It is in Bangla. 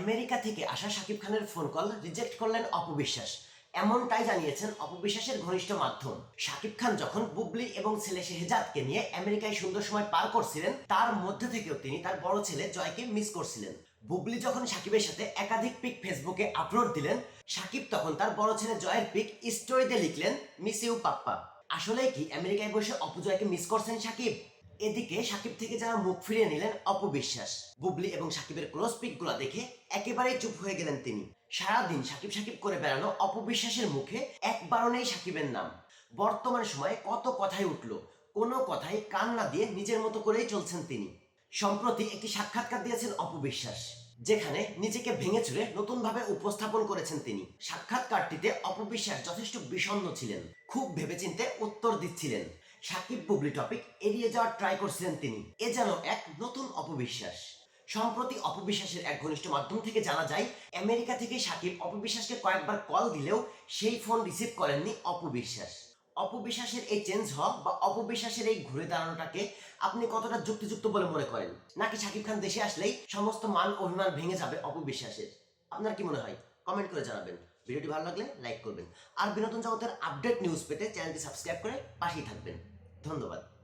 আমেরিকা থেকে আসা শাকিব খানের ফোন কল রিজেক্ট করলেন অপবিশ্বাস। এমনটাই জানিয়েছেন অপবিশ্বাসের ঘনিষ্ঠ মাধ্যম। শাকিব খান যখন বুবলি এবং ছেলে শেহজাদকে নিয়ে আমেরিকায় সুন্দর সময় পার করছিলেন, তার মধ্যে থেকেও তিনি তার বড় ছেলে জয়কে মিস করছিলেন। বুবলি যখন সাকিবের সাথে একাধিক পিক ফেসবুকে আপলোড দিলেন, সাকিব তখন তার বড় ছেলে জয়ের পিক স্টোরিতে লিখলেন মিস ইউ পাপ্পা। আসলে কি, আমেরিকায় বসে অপজয়কে মিস করছেন সাকিব? এদিকে সাকিব থেকে যারা মুখ ফিরিয়ে নিলেন অপবিশ্বাস। বুবলি এবং সাকিবের ক্লোজ পিকগুলা দেখে একেবারেই চুপ হয়ে গেলেন তিনি। সারাদিন সাকিব সাকিব করে বেড়ানো অপবিশ্বাসের মুখে একবারও নেই সাকিবের নাম। বর্তমান সময়ে কত কথাই উঠল, কোনো কথাই কান না দিয়ে নিজের মতো করেই চলছেন তিনি। সম্প্রতি একটি সাক্ষাৎকার দিয়েছেন অপবিশ্বাস, যেখানে নিজেকে ভেঙে চুরে নতুন ভাবে উপস্থাপন করেছেন তিনি। সাক্ষাৎকারটিতে অপবিশ্বাস যথেষ্ট বিষণ্ণ ছিলেন, খুব ভেবেচিন্তে উত্তর দিচ্ছিলেন। সাকিব টপিক এড়িয়ে যাওয়ার ট্রাই করছিলেন তিনি। এ যেন এক নতুন অপবিশ্বাস। সম্প্রতি অপবিশ্বাসের এক ঘনিষ্ঠ মাধ্যম থেকে জানা যায়, আমেরিকা থেকে সাকিব অপবিশ্বাসকে কয়েকবার কল দিলেও সেই ফোন রিসিভ করেননি অপবিশ্বাস। অপবিশ্বাসের এই চেঞ্জ হওয়া বা অপবিশ্বাসের এই ঘুরে দাঁড়ানোটাকে আপনি কতটা যুক্তিযুক্ত বলে মনে করেন? নাকি সাকিব খান দেশে আসলেই সমস্ত মান অভিমান ভেঙে যাবে অপবিশ্বাসের? আপনার কি মনে হয়? কমেন্ট করে জানাবেন। ভিডিওটি ভালো লাগলে লাইক করবেন। আর বিনোদন জগতের আপডেট নিউজ পেতে চ্যানেলটি সাবস্ক্রাইব করে পাশেই থাকবেন। どんどん